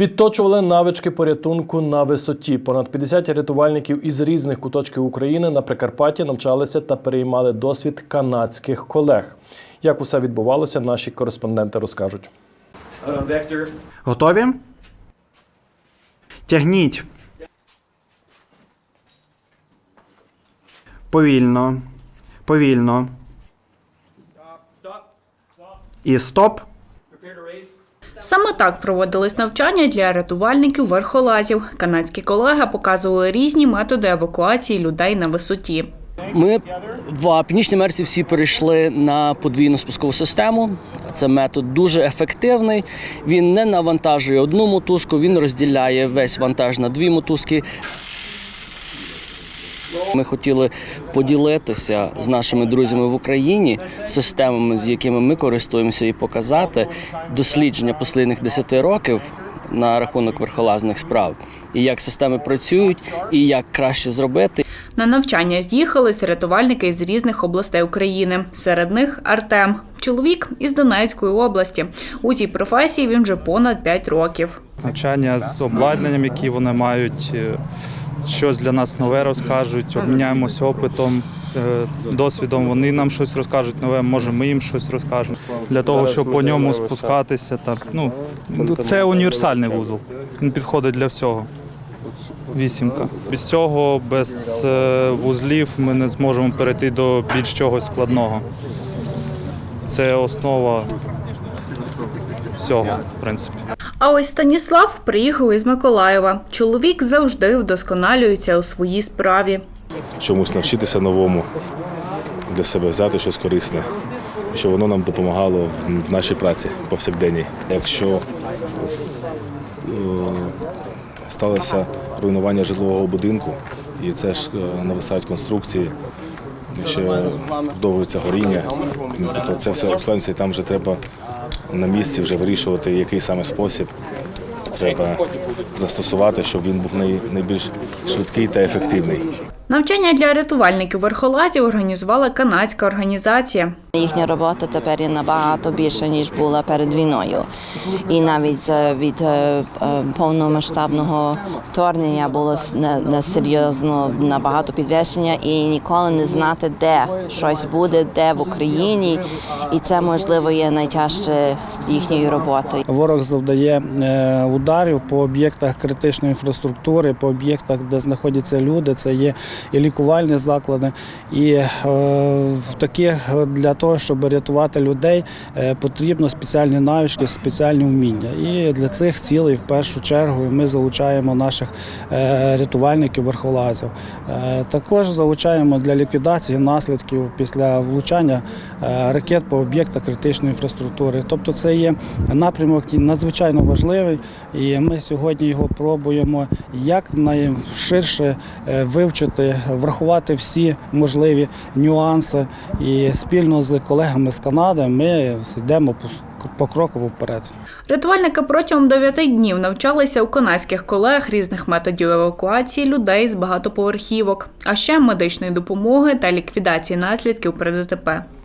Відточували навички порятунку на висоті. Понад 50 рятувальників із різних куточків України на Прикарпатті навчалися та переймали досвід канадських колег. Як усе відбувалося, наші кореспонденти розкажуть. Готові? Тягніть. Повільно. Повільно. І стоп. Саме так проводились навчання для рятувальників верхолазів. Канадські колеги показували різні методи евакуації людей на висоті. Ми в Північній мерці всі перейшли на подвійну спускову систему. Це метод дуже ефективний. Він не навантажує одну мотузку, він розділяє весь вантаж на дві мотузки. Ми хотіли поділитися з нашими друзями в Україні системами, з якими ми користуємося, і показати дослідження останніх 10 років на рахунок верхолазних справ, і як системи працюють, і як краще зробити. На навчання з'їхались рятувальники з різних областей України. Серед них Артем, чоловік із Донецької області. У цій професії він вже понад 5 років. навчання з обладнанням, які вони мають, е, щось для нас нове розкажуть, обміняємося опитом, е, досвідом. Вони нам щось розкажуть нове, може ми їм щось розкажемо. Для того, щоб по ньому спускатися. Так, ну, це універсальний вузол. Він підходить для всього. Вісімка. Без цього, без е, вузлів, ми не зможемо перейти до більш чогось складного. Це основа всього, в принципі. А ось Станіслав приїхав із Миколаєва. Чоловік завжди вдосконалюється у своїй справі. чомусь навчитися новому, для себе взяти щось корисне, щоб воно нам допомагало в- нашій праці повсякденній. Якщо е, сталося руйнування житлового будинку, і це ж е, нависають конструкції, ще вдовжується горіння, то це все обслуговується, і там вже треба на місці вже вирішувати, який саме спосіб треба застосувати, щоб він був найбільш швидкий та ефективний. Навчання для рятувальників верхолазів організувала канадська організація. Їхня робота тепер є набагато більша, ніж була перед війною. І навіть е, від е, е, повномасштабного вторгнення було с- не- несерйозно набагато підвищення і ніколи не знати, де щось буде, де в Україні. І це можливо є найтяжче з їхньої роботи. Ворог завдає ударів по об'єктах критичної інфраструктури, по об'єктах, де знаходяться люди. Це є і лікувальні заклади. І е, в таких е, для того, щоб рятувати людей, е, потрібно спеціальні навички, спеціальні вміння. І для цих цілей в першу чергу ми залучаємо наших рятувальників верхолазів. Також залучаємо для ліквідації наслідків після влучання ракет по об'єктах критичної інфраструктури. Тобто це є напрямок надзвичайно важливий, і ми сьогодні його пробуємо якнайширше е, вивчити, врахувати всі можливі нюанси. І спільно з колегами з Канади ми йдемо покроково вперед. Рятувальники протягом 9 днів навчалися у канадських колег різних методів евакуації людей з багатоповерхівок, а ще медичної допомоги та ліквідації наслідків при ДТП.